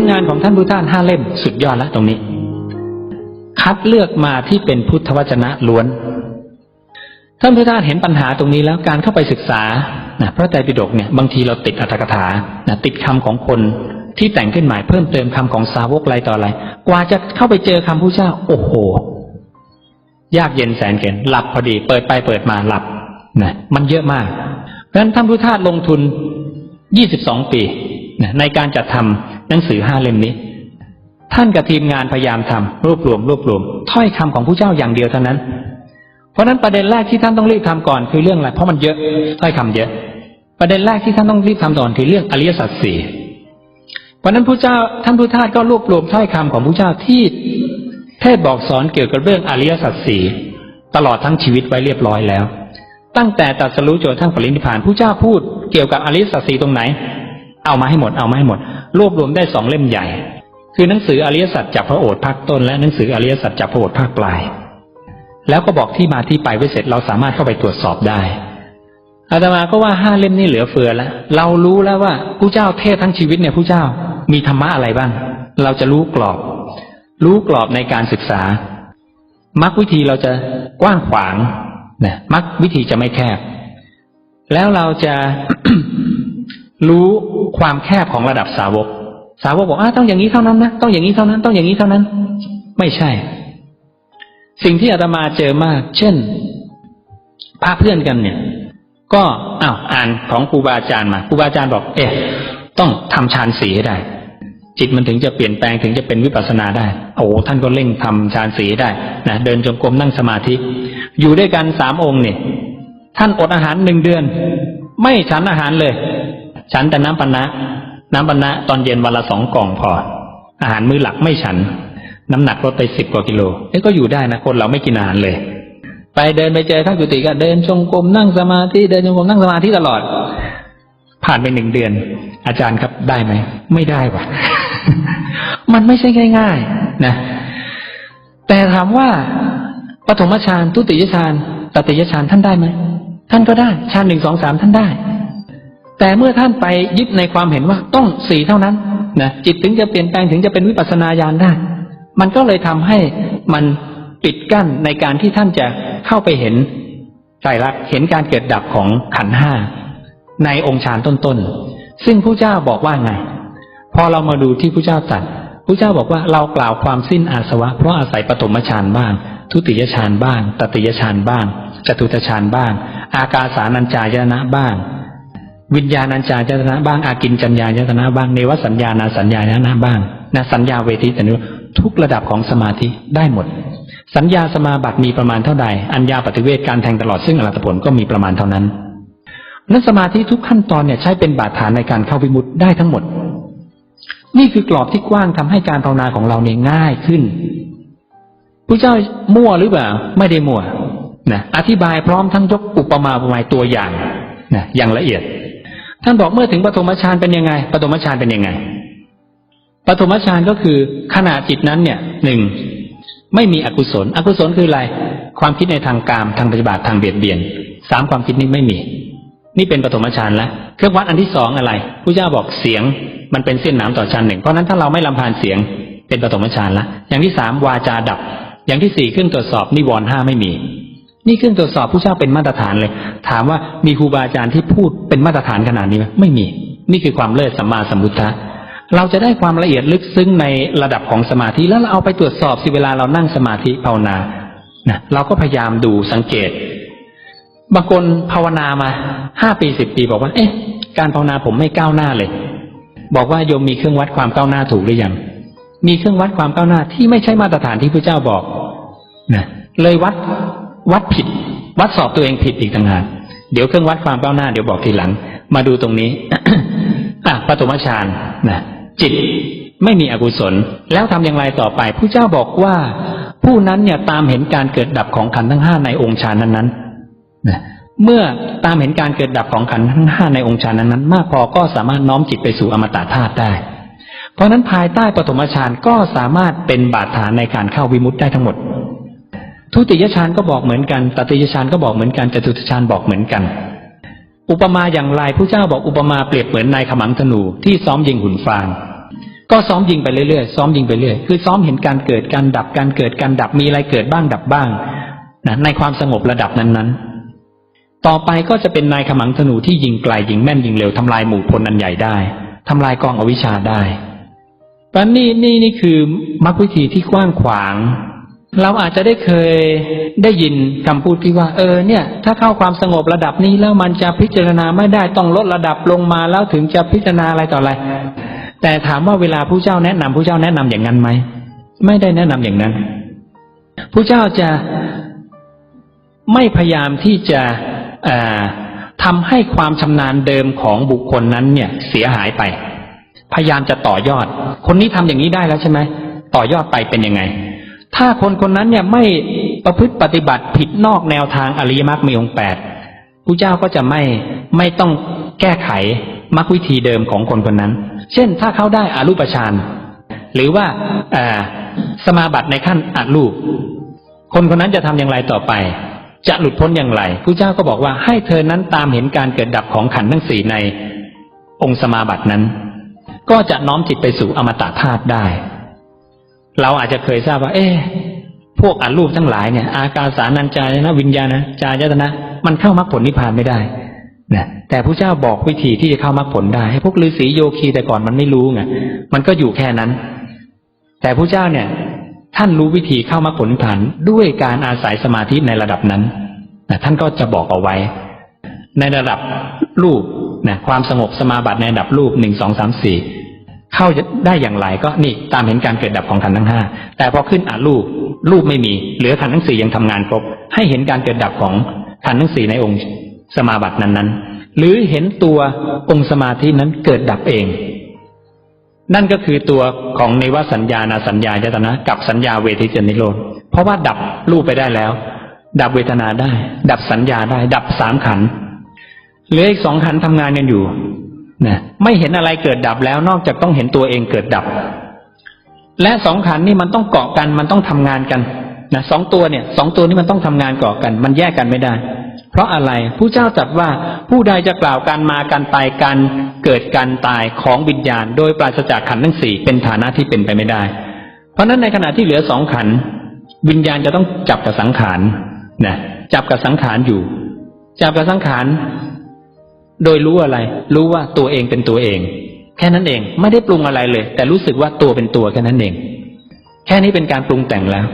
ลงานของท่านพุทธาสห้าเล่มสุดยอดแล้วตรงนี้ คัดเลือกมาที่เป็นพุทธวจนะล้วน ท่านพุทธาสเห็นปัญหาตรงนี้แล้วการเข้าไปศึกษานะพระไตรปิฎกเนี่ยบางทีเราติดอัตถกถานะติดคำของคนที่แต่งขึ้นใหม่เพิ่มเติมคำของสาวกอะไรต่ออะไร กว่าจะเข้าไปเจอคำพุทธเจ้า โอ้โห ยากเย็นแสนเข็นหลับพอดี เปิดไปเปิดมาหลับนะมันเยอะมากเพราะฉะนั้นท่านพุทธาสลงทุน 22 ปีนะในการจัดทำ หนังสือห้าเล่มนี้ ท่านกับทีมงานพยายามทำรวบรวมรวบรวม ถ้อยคำของผู้เจ้าอย่างเดียวเท่านั้น เพราะฉะนั้นประเด็นแรกที่ท่านต้องรีบทำก่อนคือเรื่องอะไรเพราะมันเยอะถ้อยคำเยอะ ประเด็นแรกที่ท่านต้องรีบทำก่อนคือเรื่องอริยสัจสี่เพราะฉะนั้นผู้เจ้าท่านผู้ทาสก็รวบรวมถ้อยคำของผู้เจ้าที่เทศบอกสอนเกี่ยวกับเรื่องอริยสัจสี่ตลอดทั้งชีวิตไว้เรียบร้อยแล้ว ตั้งแต่ตรัสรู้จนทั้งปรินิพพานผู้เจ้าพูดเกี่ยวกับอริยสัจสี่ตรงไหน เอามาให้หมดเอามาให้หมด รวบรวมได้สองเล่มใหญ่ คือหนังสืออริยสัจจากพระโอษฐ์ภาคต้น และหนังสืออริยสัจจากพระโอษฐ์ภาคปลาย แล้วก็บอกที่มาที่ไปไว้เสร็จเราสามารถเข้าไปตรวจสอบได้อาตมาก็ว่าห้าเล่มนี้เหลือเฟือแล้วเรารู้แล้วว่าผู้เจ้าเทศทั้งชีวิตเนี่ยผู้เจ้ามีธรรมะอะไรบ้าง เราจะรู้กรอบ รู้กรอบในการศึกษามักวิธีเราจะกว้างขวางนะมักวิธีจะไม่แคบ แล้วเราจะ รู้ความแคบของระดับสาวก สาวกบอกอ่าต้องอย่างนี้เท่านั้นนะต้องอย่างนี้เท่านั้น ต้องอย่างนี้เท่านั้น ไม่ใช่ สิ่งที่อาตมาเจอมาก เช่นพาเพื่อนกันเนี่ย ก็อ้าวอ่านของครูบาอาจารย์มาครูบาอาจารย์บอก เอ๊ะต้องทำฌานสีให้ได้ จิตมันถึงจะเปลี่ยนแปลงถึงจะเป็นวิปัสสนาได้ โอ้ท่านก็เร่งทำฌานสีได้นะเดินจงกรมนั่งสมาธิ อยู่ด้วยกันสามองค์เนี่ยท่านอดอาหารหนึ่งเดือน ไม่ฉันอาหารเลย ฉันแต่น้ำปานะ น้ำปานะตอนเย็นวันละสองกล่องพอ อาหารมื้อหลักไม่ฉัน น้ำหนักลดไปสิบกว่ากิโลนี่ก็อยู่ได้นะคนเราไม่กินอาหารเลย ไปเดินไปเจอข้างกุฏิก็เดินจงกรมนั่งสมาธิเดินจงกรมนั่งสมาธิตลอด ผ่านไปหนึ่งเดือน อาจารย์ครับได้ไหมไม่ได้ว่ะ มันไม่ใช่ง่าย ๆ นะ แต่ถามว่าปฐมฌานทุติยฌานตติยฌานท่านได้ไหมท่านก็ได้ฌานหนึ่งสองสามท่านได้ แต่เมื่อท่านไปยึดในความเห็นว่าต้องสี่เท่านั้นนะจิตถึงจะเปลี่ยนแปลงถึงจะเป็นวิปัสสนาญาณได้ มันก็เลยทำให้มันปิดกั้นในการที่ท่านจะเข้าไปเห็นไตรลักษณ์เห็นการเกิดดับของขันห้าในองค์ฌานต้นๆ ซึ่งผู้เจ้าบอกว่าไง พอเรามาดูที่ผู้เจ้าตรัสผู้เจ้าบอกว่าเรากล่าวความสิ้นอาสวะ เพราะอาศัยปฐมฌานบ้าง ทุติยฌานบ้าง ตติยฌานบ้างจตุตฌานบ้าง อากาสานัญจายนะบ้าง วิญญาณัญจายตนะบ้างอากินจัญญายตนะบ้างเนวสัญญานาสัญญายตนะบ้างนะสัญญาเวทีแต่นี้ทุกระดับของสมาธิได้หมด สัญญาสมาบัติมีประมาณเท่าใด อัญญาปฏิเวทการแทงตลอดซึ่งอรัตผลก็มีประมาณเท่านั้นนั้นสมาธิทุกขั้นตอนเนี่ยใช้เป็นบาดฐานในการเข้าวิมุตติได้ทั้งหมด นี่คือกรอบที่กว้างทำให้การภาวนาของเราเนี่ยง่ายขึ้นพระเจ้ามั่วหรือเปล่า ไม่ได้มั่วนะอธิบายพร้อมทั้งยกอุปมาอุปไมยตัวอย่างนะอย่างละเอียด ท่านบอกเมื่อถึงปฐมฌานเป็นยังไงปฐมฌานเป็นยังไงปฐมฌานก็คือขณะจิตนั้นเนี่ยหนึ่งไม่มีอกุศล อกุศลคืออะไร ความคิดในทางกามทางปฏิบัติทางเบียดเบียนสามความคิดนี้ไม่มี นี่เป็นปฐมฌานแล้วเครื่องวัดอันที่สองอะไรผู้เจ้าบอกเสียงมันเป็นเส้นหนามต่อฌานหนึ่งเพราะนั้นถ้าเราไม่ลำพานเสียงเป็นปฐมฌานละอย่างที่สามวาจาดับ อย่างที่สี่เครื่องตรวจสอบนิวรณ์ห้าไม่มี นี่เครื่องตรวจสอบผู้เจ้าเป็นมาตรฐานเลย ถามว่ามีครูบาอาจารย์ที่พูดเป็นมาตรฐานขนาดนี้ไหมไม่มี นี่คือความเลิศสัมมาสัมพุทธะเราจะได้ความละเอียดลึกซึ้งในระดับของสมาธิแล้วเราเอาไปตรวจสอบสิเวลาเรานั่งสมาธิภาวนานะเราก็พยายามดูสังเกตบางคนภาวนามาห้าปีสิบปีบอกว่า เอ๊ะ การภาวนาผมไม่ก้าวหน้าเลย บอกว่าโยมมีเครื่องวัดความก้าวหน้าถูกหรือยังมีเครื่องวัดความก้าวหน้าที่ไม่ใช่มาตรฐานที่พระเจ้าบอกนะเลยวัด วัดผิด วัดสอบตัวเองผิดอีกต่างหากเดี๋ยวเครื่องวัดความก้าวหน้าเดี๋ยวบอกทีหลัง มาดูตรงนี้อะปฐมฌานนะจิตไม่มีอกุศล แล้วทำอย่างไรต่อไปผู้เจ้าบอกว่า ผู้นั้นเนี่ยตามเห็นการเกิดดับของขันธ์ทั้งห้าในองค์ฌานนั้นๆนะเมื่อตามเห็นการเกิดดับของขันธ์ทั้งห้าในองค์ฌานนั้นๆมากพอก็สามารถน้อมจิตไปสู่อมตะธาตุได้ เพราะฉะนั้นภายใต้ปฐมฌานก็สามารถเป็นบาดฐานในการเข้าวิมุตติได้ทั้งหมด ทุติยฌานก็บอกเหมือนกันตติยฌานก็บอกเหมือนกันจตุตฌานบอกเหมือนกัน อุปมาอย่างไรผู้เจ้าบอกอุปมาเปรียบเหมือนนายขมังธนูที่ซ้อมยิงหุ่นฟาง ก็ซ้อมยิงไปเรื่อยๆซ้อมยิงไปเรื่อยคือซ้อมเห็นการเกิดการดับการเกิดการดับมีอะไรเกิดบ้างดับบ้างนะในความสงบระดับนั้นๆ ต่อไปก็จะเป็นนายขมังธนูที่ยิงไกลยิงแม่นยิงเร็วทำลายหมู่พลอันใหญ่ได้ทำลายกองอวิชชาได้เพราะนี่นี่นี่คือมรรควิธีที่กว้างขวาง เราอาจจะได้เคยได้ยินคำพูดที่ว่า เออเนี่ย ถ้าเข้าความสงบระดับนี้แล้วมันจะพิจารณาไม่ได้ต้องลดระดับลงมาแล้วถึงจะพิจารณาอะไรต่ออะไร แต่ถามว่าเวลาผู้เจ้าแนะนำผู้เจ้าแนะนำอย่างนั้นไหมไม่ได้แนะนำอย่างนั้นผู้เจ้าจะไม่พยายามที่จะทำให้ความชำนาญเดิมของบุคคลนั้นเนี่ย เสียหายไป พยายามจะต่อยอด คนนี้ทำอย่างนี้ได้แล้วใช่ไหมต่อยอดไปเป็นยังไง ถ้าคนคนนั้นเนี่ยไม่ประพฤติปฏิบัติผิดนอกแนวทางอริยมรรคมีองค์แปดผู้เจ้าก็จะไม่ไม่ต้องแก้ไขมรรควิธีเดิมของคนคนนั้น เช่น ถ้าเขาได้อารูปฌานหรือว่าสมาบัติในขั้นอารูป คนคนนั้นจะทำอย่างไรต่อไป จะหลุดพ้นอย่างไรผู้เจ้าก็บอกว่าให้เธอนั้นตามเห็นการเกิดดับของขันธ์ทั้งสี่ในองค์สมาบัตินั้น ก็จะน้อมจิตไปสู่อมตะธาตุได้ เราอาจจะเคยทราบว่า เอ๊ะพวกอัรูปทั้งหลายเนี่ย อากาสานัญจายนะวิญญาณนะจายตนะ มันเข้ามรรคผลนิพพานไม่ได้นะแต่พระเจ้าบอกวิธีที่จะเข้ามรรคผลได้ ให้พวกฤาษีโยคีแต่ก่อนมันไม่รู้ไงมันก็อยู่แค่นั้น แต่พระเจ้าเนี่ย ท่านรู้วิธีเข้ามรรคผลนิพพานด้วยการอาศัยสมาธิในระดับนั้นนะท่านก็จะบอกเอาไว้ ในระดับรูปนะความสงบสมาบัติในระดับรูปหนึ่งสองสามสี่ เข้าได้อย่างไรก็นี่ตามเห็นการเกิดดับของขันธ์ทั้งห้าแต่พอขึ้นอ่านรูปรูปไม่มีเหลือขันธ์ทั้งสี่ยังทำงานครบ ให้เห็นการเกิดดับของขันธ์ทั้งสี่ในองค์สมาบัตินั้นๆ หรือเห็นตัวองค์สมาธินั้นเกิดดับเอง นั่นก็คือตัวของในวสัญญานาสัญญาจตนะกับสัญญาเวทิจนิโรธเพราะว่าดับรูปไปได้แล้ว ดับเวทนาได้ ดับสัญญาได้ ดับสามขันธ์เหลืออีกสองขันธ์ทำงานกันอยู่ นะไม่เห็นอะไรเกิดดับแล้วนอกจากต้องเห็นตัวเองเกิดดับ และสองขันนี่มันต้องเกาะกันมันต้องทำงานกันนะสองตัวเนี่ยสองตัวนี้มันต้องทำงานเกาะกัน มันแยกกันไม่ได้ เพราะอะไรผู้เจ้าตรัสว่าผู้ใดจะกล่าวการมาการไปการเกิดการตายของวิญญาณ โดยปราศจากขันทั้งสี่เป็นฐานะที่เป็นไปไม่ได้ เพราะฉะนั้นในขณะที่เหลือสองขันวิญญาณจะต้องจับกับสังขารนะจับกับสังขารอยู่ จับกับสังขาร โดยรู้อะไร รู้ว่าตัวเองเป็นตัวเอง แค่นั้นเอง ไม่ได้ปรุงอะไรเลย แต่รู้สึกว่าตัวเป็นตัวแค่นั้นเอง แค่นี้เป็นการปรุงแต่งแล้ว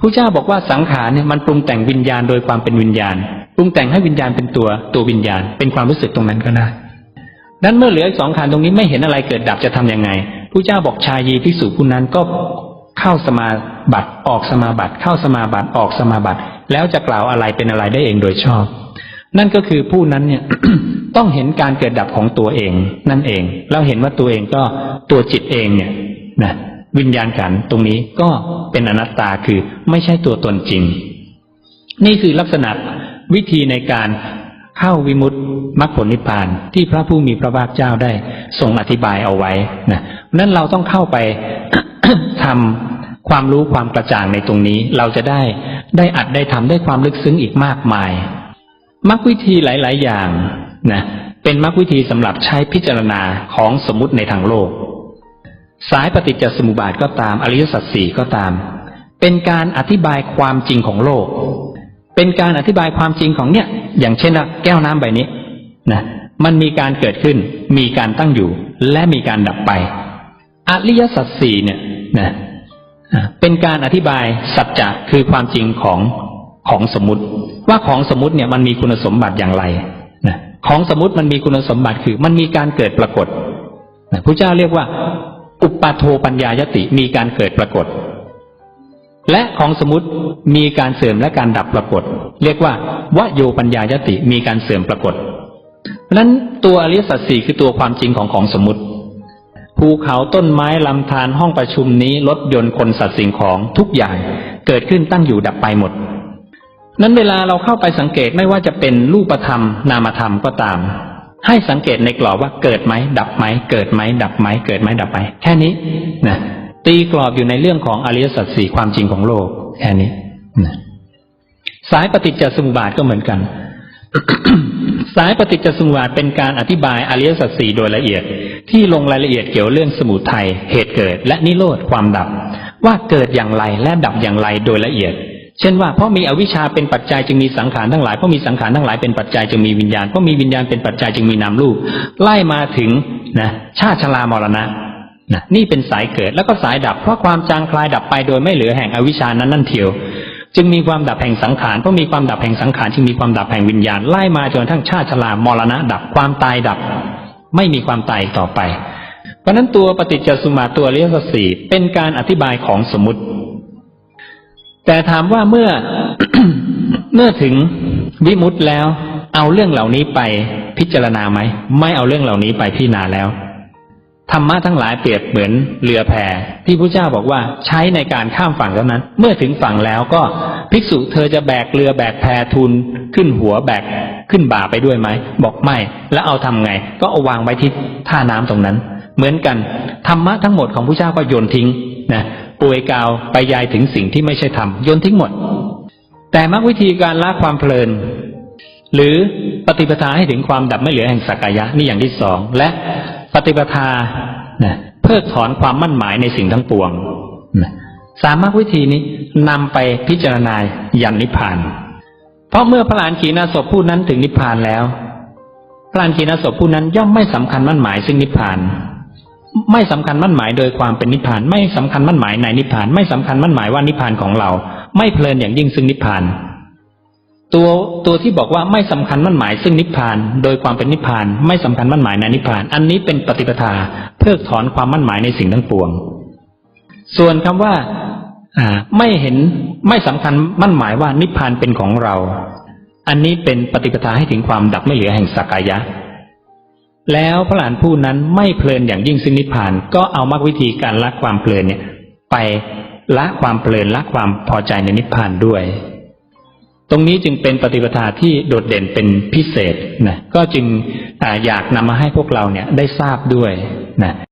ผู้เจ้าบอกว่าสังขารเนี่ยมันปรุงแต่งวิญญาณโดยความเป็นวิญญาณ ปรุงแต่งให้วิญญาณเป็นตัวตัววิญญาณ เป็นความรู้สึกตรงนั้นก็ได้นั้นเมื่อเหลือสองขันตรงนี้ไม่เห็นอะไรเกิดดับจะทํำยังไงผู้เจ้าบอกชายีพิสูจผู้นั้นก็เข้าสมาบัติออกสมาบัติ เข้าสมาบัติออกสมาบัติ แล้วจะกล่าวอะไรเป็นอะไรได้เองโดยชอบ นั่นก็คือผู้นั้นเนี่ย ต้องเห็นการเกิดดับของตัวเอง นั่นเองแล้วเห็นว่าตัวเองก็ตัวจิตเองเนี่ยนะวิญญาณขันตรงนี้ก็เป็นอนัตตาคือไม่ใช่ตัวตนจริง นี่คือลักษณะวิธีในการเข้าวิมุตติมรรคผลนิพพานที่พระผู้มีพระภาคเจ้าได้ทรงอธิบายเอาไว้นะนั้นเราต้องเข้าไปทำความรู้ความกระจ่างในตรงนี้ เราจะได้ได้อัดได้ทำได้ความลึกซึ้งอีกมากมายมรรควิธีหลาย ๆ อย่าง นะเป็นมรรควิธีสำหรับใช้พิจารณาของสมมติในทางโลก สายปฏิจจสมุปบาทก็ตามอริยสัจสี่ก็ตาม เป็นการอธิบายความจริงของโลก เป็นการอธิบายความจริงของเนี่ย อย่างเช่นว่าแก้วน้ำใบนี้นะมันมีการเกิดขึ้น มีการตั้งอยู่ และมีการดับไป อริยสัจสี่เนี่ยนะเป็นการอธิบายสัจจะคือความจริงของของสมมติ ว่าของสมมติเนี่ยมันมีคุณสมบัติอย่างไร ของสมมติมันมีคุณสมบัติคือ มันมีการเกิดปรากฏพระเจ้าเรียกว่า อุปปาโทปัญญายติมีการเกิดปรากฏ และของสมมติมีการเสื่อมและการดับปรากฏ เรียกว่าวโยปัญญายติมีการเสื่อมปรากฏเพราะนั้นตัวอริยสัจสี่คือตัวความจริงของของสมมติภูเขาต้นไม้ลำธารห้องประชุมนี้รถยนต์คนสัตว์สิ่งของทุกอย่าง เกิดขึ้นตั้งอยู่ดับไปหมด นั้นเวลาเราเข้าไปสังเกตไม่ว่าจะเป็นรูปธรรม นามธรรมก็ตาม ให้สังเกตในกรอบว่าเกิดไหมดับไหมเกิดไหมดับไหมเกิดไหมดับไหมแค่นี้นะตีกรอบอยู่ในเรื่องของอริยสัจสี่ความจริงของโลกแค่นี้นะสายปฏิจจสมุปบาทก็เหมือนกัน สายปฏิจจสมุปบาทเป็นการอธิบายอริยสัจสี่โดยละเอียด ที่ลงรายละเอียดเกี่ยวเรื่องสมุทัยเหตุเกิด และนิโรธความดับ ว่าเกิดอย่างไรและดับอย่างไรโดยละเอียด เช่นว่าเพราะมีอวิชชาเป็นปัจจัยจึงมีสังขารทั้งหลายเพราะมีสังขารทั้งหลายเป็นปัจจัยจึงมีวิญญาณเพราะมีวิญญาณเป็นปัจจัยจึงมีนามรูปไล่มาถึงนะชาติชรามรณะนะนี่เป็นสายเกิดแล้วก็สายดับ เพราะความจางคลายดับไปโดยไม่เหลือแห่งอวิชชานั้นนั่นเทียว จึงมีความดับแห่งสังขารเพราะมีความดับแห่งสังขารจึงมีความดับแห่งวิญญาณไล่มาจนทั่งชาติชรามรณะดับความตายดับ ไม่มีความตายต่อไป เพราะนั้นตัวปฏิจจสมุปบาตัวอริยสัจสี่เป็นการอธิบายของสมมติ แต่ถามว่าเมื่อเมื่อถึงวิมุตติแล้ว เอาเรื่องเหล่านี้ไปพิจารณาไหมไม่เอาเรื่องเหล่านี้ไปพิจารณาแล้วธรรมะทั้งหลายเปรียบเหมือนเรือแพที่พระเจ้าบอกว่าใช้ในการข้ามฝั่งเท่านั้น เมื่อถึงฝั่งแล้วก็ภิกษุเธอจะแบกเรือแบกแพทุนขึ้นหัวแบกขึ้นบ่าไปด้วยไหมบอกไม่ แล้วเอาทำไง ก็เอาวางไว้ที่ท่าน้ำตรงนั้น เหมือนกันธรรมะทั้งหมดของพระเจ้าก็โยนทิ้ง นะป่วยกาวไปยายถึงสิ่งที่ไม่ใช่ธรรมโยนทิ้งหมด แต่มรรควิธีการละความเพลิน หรือปฏิปทาให้ถึงความดับไม่เหลือแห่งสักกายะนี่อย่างที่สองและปฏิปทานะเพิกถอนความมั่นหมายในสิ่งทั้งปวงนะสามารถวิธีนี้นำไปพิจารณายันนิพพาน เพราะเมื่อพระลานขีณาสพผู้นั้นถึงนิพพานแล้วพระลานขีณาสพผู้นั้นย่อมไม่สำคัญมั่นหมายซึ่งนิพพาน ไม่สำคัญมั่นหมายโดยความเป็นนิพพาน ไม่สำคัญมั่นหมายในนิพพาน ไม่สำคัญมั่นหมายว่านิพพานของเรา ไม่เพลินอย่างยิ่งซึ่งนิพพาน ตัวตัวที่บอกว่าไม่สำคัญมั่นหมายซึ่งนิพพาน โดยความเป็นนิพพาน ไม่สำคัญมั่นหมายในนิพพาน อันนี้เป็นปฏิปทาเพิกถอนความมั่นหมายในสิ่งทั้งปวง ส่วนคำว่าอ่าไม่เห็นไม่สำคัญมั่นหมายว่านิพพานเป็นของเรา อันนี้เป็นปฏิปทาให้ถึงความดับไม่เหลือแห่งสักกายะ แล้วพระหลานผู้นั้นไม่เพลินอย่างยิ่งซึ่งนิพพาน ก็เอามรรควิธีการละความเพลินเนี่ย ไปละความเพลินละความพอใจในนิพพานด้วย ตรงนี้จึงเป็นปฏิปทาที่โดดเด่นเป็นพิเศษนะก็จึงออยากนำมาให้พวกเราเนี่ยได้ทราบด้วยนะ